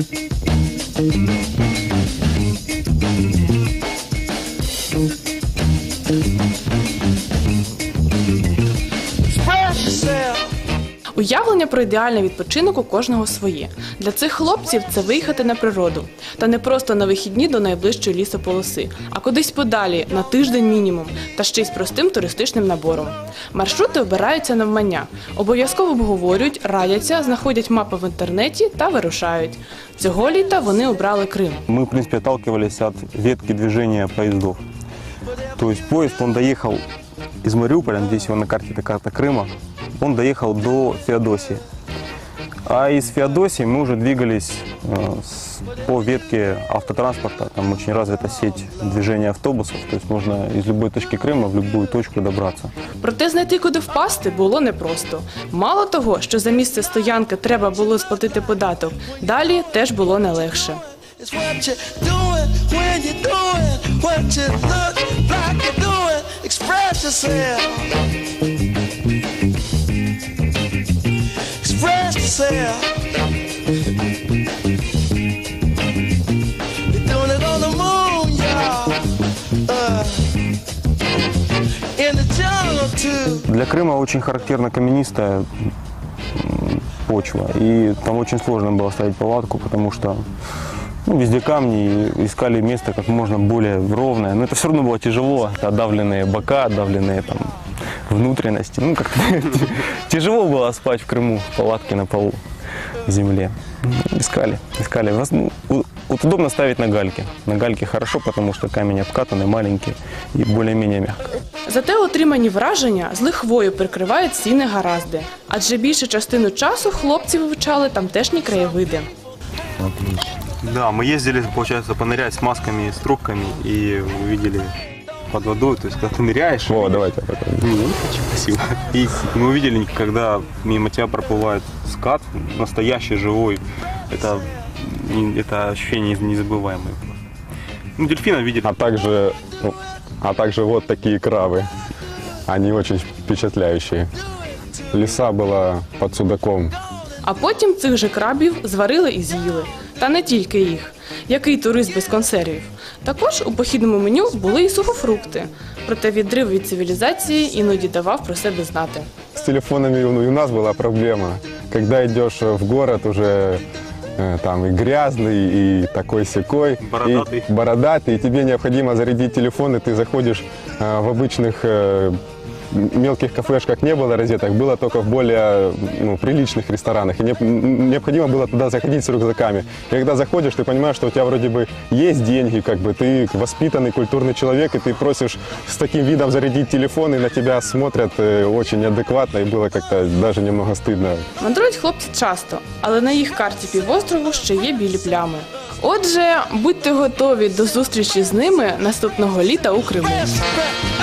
Spread yourself. Уявлення про ідеальний відпочинок у кожного своє. Для цих хлопців це виїхати на природу. Та не просто на вихідні до найближчої лісополоси, а кудись подалі на тиждень мінімум, та ще й з простим туристичним набором. Маршрути обираються навмання, обов'язково обговорюють, радяться, знаходять мапи в інтернеті та вирушають. Цього літа вони обрали Крим. Мы, в принципе, отталкивались от ветки движения поездов. То есть поезд, он доехал из Мариуполя, здесь его на карте это карта Крыма, он доехал до Феодосии. А из Феодосии мы уже двигались э, с- по ветке автотранспорта. Там очень развита сеть движения автобусов, то есть можно из любой точки Крыма в любую точку добраться. Проте знайти, куди впасти, було непросто. Мало того, що за місце стоянки треба було сплатити податок, далі теж було не легше. It's what Yourself. You're doing it on the moon, y'all. Uh, in the jungle too. Для Крыма очень характерна каменистая почва. И там очень сложно было ставить палатку, потому что ну, везде камни, и искали место как можно более ровное. Но это все равно было тяжело. Отдавленные бока, отдавленные там внутренности. Ну, как тяжело было спать в Крыму в палатке на полу в земле. Ну, Искали, искали. Вас- ну, у- Вот удобно ставить на гальке. На гальке хорошо, потому что камень обкатанный, маленький и более-менее мягкий. Зате отримані враження з лихвою прикривають ці негаразди, адже більшу частину часу хлопці вивчали тамтешні краєвиди. Да, мы ездили, получается, понырять с масками и с трубками и увидели под водой, то есть когда ты ныряешь, О, давайте потом. ну, очень красиво. И мы увидели, когда мимо тебя проплывает скат, настоящий, живой, это, это ощущение незабываемое. Ну, дельфина видели. А также, ну, а также вот такие крабы. Они очень впечатляющие. Лиса была под судаком. А потім цих же крабів зварили і з'їли. Та не тільки їх. Який турист без консервів? Також у похідному меню були і сухофрукти. Проте відрив від цивілізації іноді давав про себе знати. С телефонами ну, и у нас была проблема. Когда идешь в город уже э, там и грязный, и такой секой, Бородатый. и бородатый, и тебе необходимо зарядить телефон, и ты заходишь э, в обычных э, м- мелких кафешках не было розеток, было только в более ну, приличных ресторанах. И не- м- необходимо было туда заходить с рюкзаками. И когда заходишь, ты понимаешь, что у тебя вроде бы есть деньги, как бы ты воспитанный, культурный человек, и ты просишь с таким видом зарядить телефон, и на тебя смотрят э, очень неадекватно, и было как-то даже немного стыдно. Мандрують хлопці часто, але на їх карті півострову ще є білі плями. Отже, будьте готові до зустрічі з ними наступного літа у Криму. Uh, uh, uh,